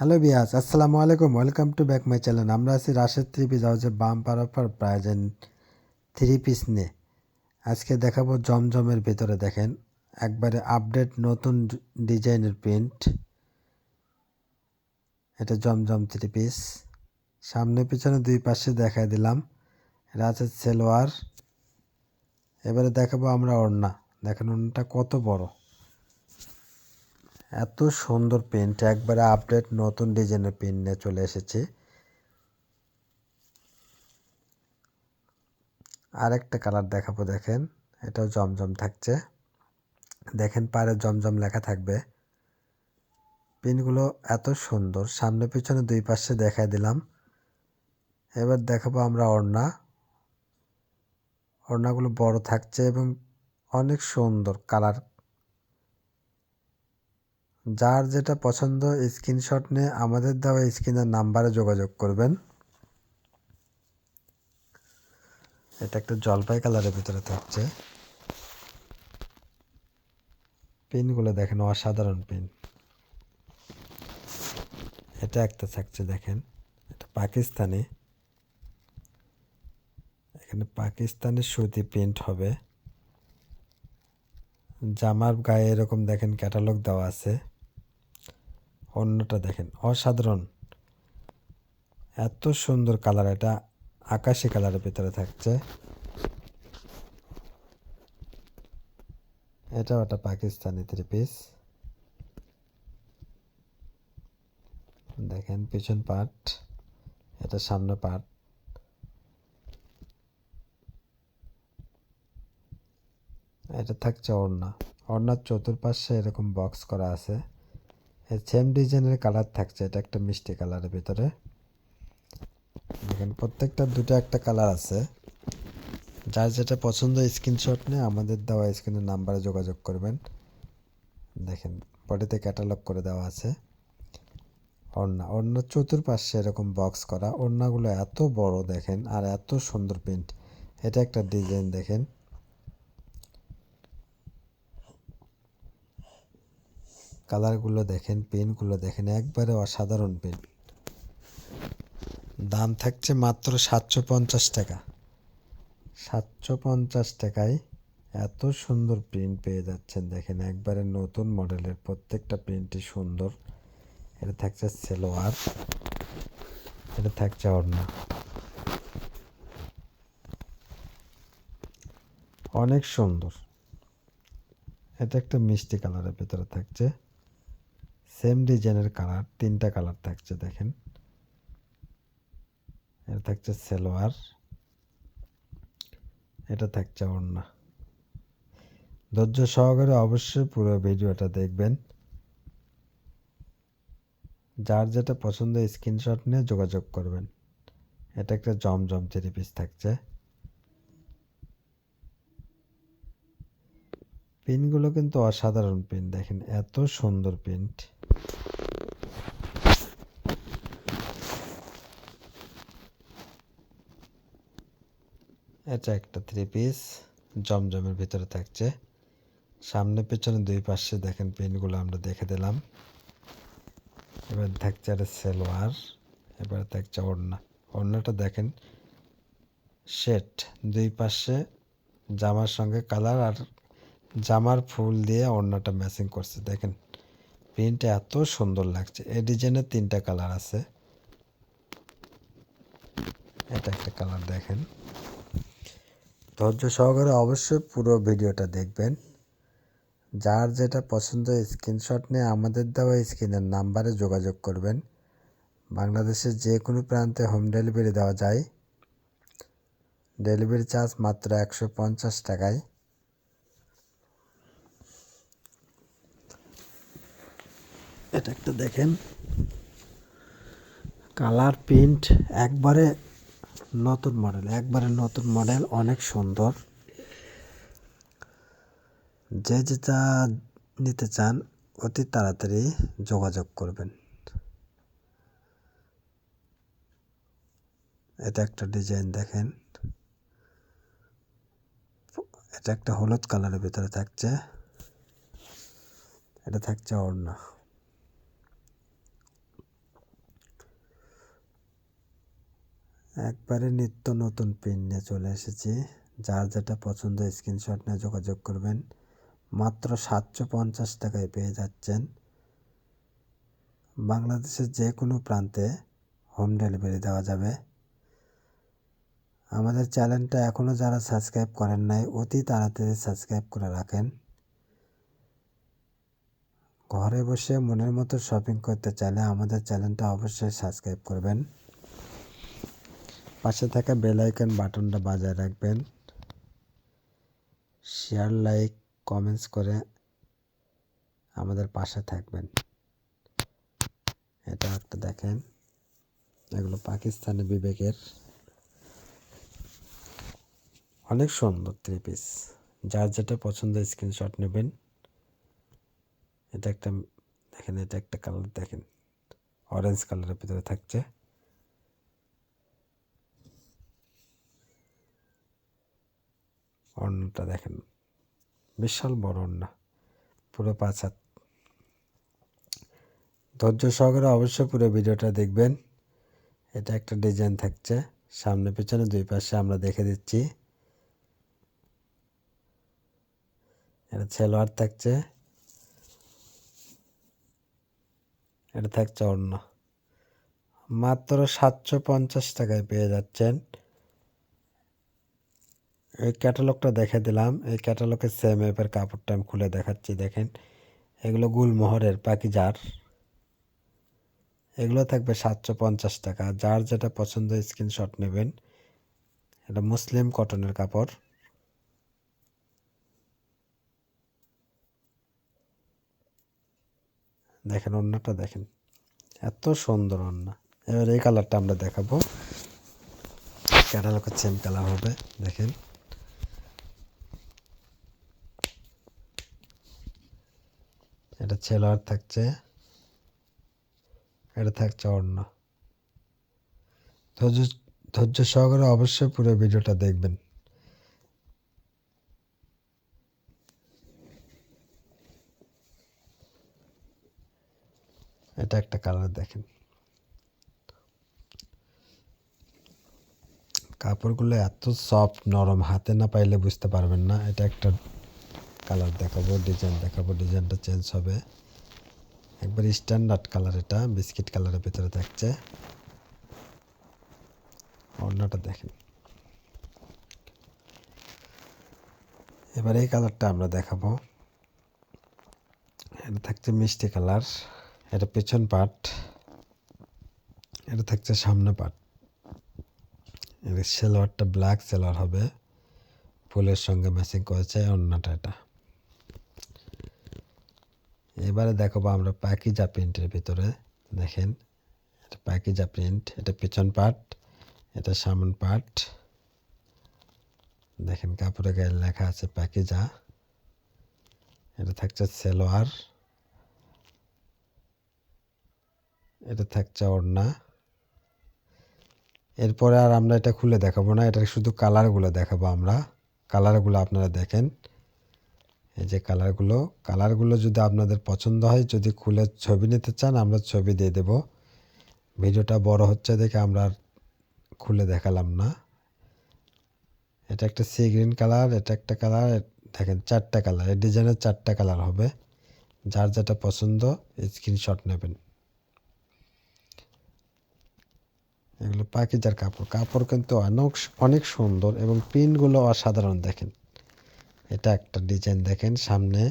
Hello বিয়াস আসসালামু আলাইকুম। Welcome to back my channel আমরা আছি রাশেদ থ্রি পিস হাউসের বাম পারাপার প্রাইজেন থ্রি পিস নিয়ে। আজকে দেখাবো জমজমের ভিতরে দেখেন, একবারে আপডেট নতুন ডিজাইনের প্রিন্ট এটা জমজম থ্রি পিস সামনে পিছনে দুই পাশে দেখাই দিলাম। এটা আছে সেলোয়ার। এবারে দেখাবো আমরা ওড়না। দেখেন ওড়নাটা কত বড়। এত সুন্দর প্রিন্ট একবারে আপডেট নতুন ডিজাইনের প্রিন্ট নিয়ে চলে এসেছি। আরেকটা কালার দেখাবো, দেখেন, এটাও জমজম থাকছে। দেখেন পারে জমজম লেখা থাকবে। পিনগুলো এত সুন্দর, সামনে পিছনে দুই পাশে দেখাই দিলাম। এবার দেখাবো আমরা ওড়না। ওড়নাগুলো বড় থাকছে এবং অনেক সুন্দর কালার যার যেটা পছন্দ স্ক্রিনশট নিয়ে আমাদের দেওয়া স্ক্রিনের নাম্বারে যোগাযোগ করবেন। এটা একটা জলপাই কালারের ভিতরে থাকছে। পিনগুলো দেখেন, অসাধারণ পিন এটা একটা থাকছে, দেখেন। এটা পাকিস্তানি। এখানে পাকিস্তানের সুতি প্রিন্ট হবে। জামার গায়ে এরকম দেখেন ক্যাটালগ দেওয়া আছে। অন্যটা দেখেন, অসাধারণ। এত সুন্দর কালার, এটা আকাশি কালারের ভিতরে থাকছে। এটাও একটা পাকিস্তানি থ্রি পিস দেখেন, পিছন পার্ট এটা সামনে পার্ট এটা থাকছে ওড়না। ওড়নার চতুর্পাশে এরকম বক্স করা আছে। সেম ডিজাইনের কালার থাকছে, এটা একটা মিষ্টি কালারের ভিতরে। দেখেন, প্রত্যেকটা দুটো একটা কালার আছে। যার যেটা পছন্দ স্ক্রিনশট নিয়ে আমাদের দেওয়া স্ক্রিনের নাম্বারে যোগাযোগ করবেন। দেখেন বডিতে ক্যাটালগ করে দেওয়া আছে। ওড়না অন্য চতুর্পাশে এরকম বক্স করা। ওড়নাগুলো এত বড় দেখেন, আর এত সুন্দর প্রিন্ট এটা একটা ডিজাইন দেখেন। কালারগুলো দেখেন পেনগুলো দেখেন, একবারে অসাধারণ পেন দাম থাকছে মাত্র সাতশো পঞ্চাশ টাকা। সাতশো পঞ্চাশ টাকায় এত সুন্দর প্রিন্ট পেয়ে যাচ্ছেন, দেখেন একবারে নতুন মডেলের প্রত্যেকটা প্রিন্টই সুন্দর। এটা থাকছে সেলোয়ার, এটা থাকছে ওড়না। অনেক সুন্দর। এটা একটা মিষ্টি কালারের ভেতরে থাকছে। সেম ডিজাইনের কালার, তিনটা কালার থাকছে দেখেন। এটা থাকছে সেলোয়ার, এটা থাকছে ওড়না। ধৈর্য সহকারে অবশ্যই পুরো ভিডিওটা দেখবেন। যার যেটা পছন্দ, স্ক্রিনশট নিয়ে যোগাযোগ করবেন। এটা একটা জমজম থ্রি পিস থাকছে। পিনগুলো কিন্তু অসাধারণ পিন, দেখেন এত সুন্দর প্রিন্ট এটা একটা থ্রি পিস জমজমের ভিতরে থাকছে। সামনে পেছনে দুই পাশে দেখেন পিনগুলো আমরা দেখে দিলাম। এবার থাকছে একটা সেলোয়ার, এবার থাকছে ওড়না। ওড়নাটা দেখেন শেট দুই পাশে জামার সঙ্গে কালার আর জামার ফুল দিয়ে ওড়নাটা ম্যাচিং করছে। দেখেন প্রিন্টটা এত সুন্দর লাগছে। এই ডিজাইনের তিনটা কালার আছে। এটা একটা কালার দেখেন। ধৈর্য সহকারে অবশ্যই পুরো ভিডিওটা দেখবেন। যার যেটা পছন্দ স্ক্রিনশট নিয়ে আমাদের দেওয়া স্ক্রিনের নাম্বারে যোগাযোগ করবেন। বাংলাদেশের যে কোনো প্রান্তে হোম ডেলিভারি দেওয়া যায়। ডেলিভারি চার্জ মাত্র একশো পঞ্চাশ টাকায়। এটা একটা দেখেন। কালার প্রিন্ট একবারে নতুন মডেল, একবারে নতুন মডেল, অনেক সুন্দর। যে যেটা নিতে চান, অতি তাড়াতাড়ি যোগাযোগ করবেন। এটা একটা ডিজাইন দেখেন। এটা একটা হলুদ কালারের ভিতরে থাকছে। এটা থাকছে ওড়না। একবারে নিত্য নতুন পিন নিয়ে চলে এসেছি। যার যেটা পছন্দ স্ক্রিনশট নিয়ে যোগাযোগ করবেন। মাত্র সাতশো পঞ্চাশ টাকায় পেয়ে যাচ্ছেন। বাংলাদেশের যে কোনো প্রান্তে হোম ডেলিভারি দেওয়া যাবে। আমাদের চ্যানেলটা এখনও যারা সাবস্ক্রাইব করেন নাই, অতি তাড়াতাড়ি সাবস্ক্রাইব করে রাখেন। ঘরে বসে মনের মতো শপিং করতে চাইলে আমাদের চ্যানেলটা অবশ্যই সাবস্ক্রাইব করবেন। পাশে থাকা বেল আইকন বাটনটা বাজায় রাখবেন। শেয়ার লাইক কমেন্টস করে আমাদের পাশে থাকবেন। এটা একটা দেখেন, এগুলো পাকিস্তানি বিবেকের। অনেক সুন্দর থ্রি পিস যার যেটা পছন্দ স্ক্রিনশট নেবেন। এটা একটা, দেখেন, এটা একটা কালার দেখেন। অরেঞ্জ কালারের ভিতরে থাকছে। অন্যটা দেখেন। বিশাল বড় অন্য পুরো পাঁচ হাত। ধৈর্য সহকারে অবশ্যই পুরো ভিডিওটা দেখবেন। এটা একটা ডিজাইন থাকছে। সামনে পেছনে দুই পাশে আমরা দেখে দিচ্ছি। এটা ছেলোয়ার থাকছে। এটা থাকছে অন্য। মাত্র সাতশো পঞ্চাশ টাকায় পেয়ে যাচ্ছেন। এই ক্যাটালগটা দেখে দিলাম। এই ক্যাটালগের সেম এপের কাপড়টা আমি খুলে দেখাচ্ছি, দেখেন। এগুলো গুলমোহরের পাকিজার। এগুলো থাকবে সাতশো পঞ্চাশ টাকা। যার যেটা পছন্দ স্ক্রিনশট নেবেন। এটা মুসলিম কটনের কাপড়। দেখেন, অন্যটা দেখেন। এত সুন্দর অন্য। এবার এই কালারটা আমরা দেখাবো। ক্যাটালগের সেম কালার হবে, দেখেন। এটা ছেলোয়ার থাকছে। এটা থাকছে অন্য। ধৈর্য ধৈর্য সহকারে অবশ্যই পুরো ভিডিওটা দেখবেন। এটা একটা কালার দেখেন। কাপড়গুলো এত সফট নরম, হাতে না পাইলে বুঝতে পারবেন না। এটা একটা কালার দেখাবো ডিজাইন দেখাবো ডিজাইনটা চেঞ্জ হবে। একবার স্ট্যান্ডার্ড কালার এটা বিস্কিট কালারের ভিতরে থাকছে। অন্যটা দেখেন। এবার এই কালারটা আমরা দেখাবো। এটা থাকছে মিষ্টি কালার এটা পেছন পাট এটা থাকছে সামনে পাট এটা সেলোয়ারটা ব্ল্যাক সেলোয়ার হবে। ফুলের সঙ্গে ম্যাচিং করেছে, অন্যটা এটা। এবারে দেখাবো আমরা পাকিজা প্রিন্টের ভিতরে, দেখেন, এটা পাকিজা প্রিন্ট এটা পেছন পার্ট এটা সামন পার্ট দেখেন কাপড়ে গায়ে লেখা আছে পাকিজা এটা থাকছে সেলোয়ার। এটা থাকছে ওড়না। এরপরে আর আমরা এটা খুলে দেখাবো না, এটা শুধু কালারগুলো দেখাবো আমরা। কালারগুলো আপনারা দেখেন। এই যে কালারগুলো কালারগুলো যদি আপনাদের পছন্দ হয়, যদি খুলে ছবি নিতে চান, আমরা ছবি দিয়ে দেব। ভিডিওটা বড় হচ্ছে দেখে আমরা খুলে দেখালাম না। এটা একটা সি গ্রিন কালার, এটা একটা কালার দেখেন চারটা কালার, এই ডিজাইনের চারটা কালার হবে। যার যেটা পছন্দ, স্ক্রিনশট নেবেন। এগুলো পাকিজার কাপড়। কাপড় কিন্তু অনেক অনেক সুন্দর এবং প্রিন্টগুলো অসাধারণ দেখেন। এটা একটা ডিজাইন দেখেন, সামনে,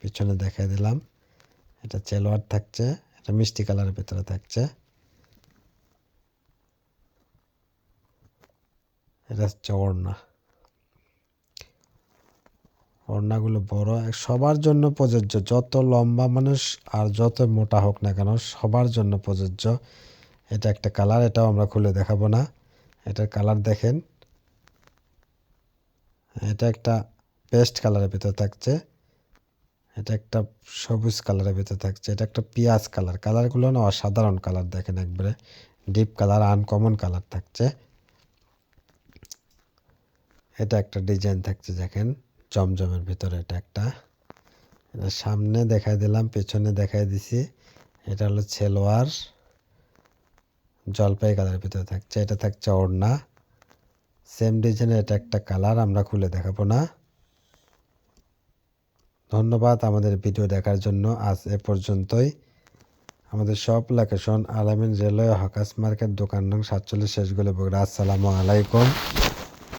পিছনে দেখাই দিলাম। এটা চেলোয়ার থাকছে, এটা মিষ্টি কালারের ভিতরে থাকছে। এটা হচ্ছে ওড়না। ওড়নাগুলো বড়, সবার জন্য প্রযোজ্য। যত লম্বা মানুষ আর যত মোটা হোক না কেন, সবার জন্য প্রযোজ্য। এটা একটা কালার, এটাও আমরা খুলে দেখাবো না। এটার কালার দেখেন। এটা একটা পেস্ট কালারের ভিতরে থাকছে। এটা একটা সবুজ কালারের ভিতরে থাকছে। এটা একটা পিঁয়াজ কালার। কালারগুলো না অসাধারণ কালার দেখেন একবারে। ডিপ কালার, আনকমন কালার থাকছে। এটা একটা ডিজাইন থাকছে দেখেন। জমজমের ভিতরে এটা একটা। এটা সামনে দেখাই দিলাম, পেছনে দেখাই দিছি। এটা হলো ছেলোয়ার জলপাই কালারের ভিতরে থাকছে। এটা থাকছে ওড়না। সেম ডিজাইনের এটা একটা কালার, আমরা খুলে দেখাবো না। ধন্যবাদ আমাদের ভিডিও দেখার জন্য। আজ এ পর্যন্তই। আমাদের সব লোকেশন আলামিন রেলওয়ে হকাস মার্কেট, দোকান নং সাতচল্লিশ, শেষগুলো বগুড়া। আসসালামু আলাইকুম।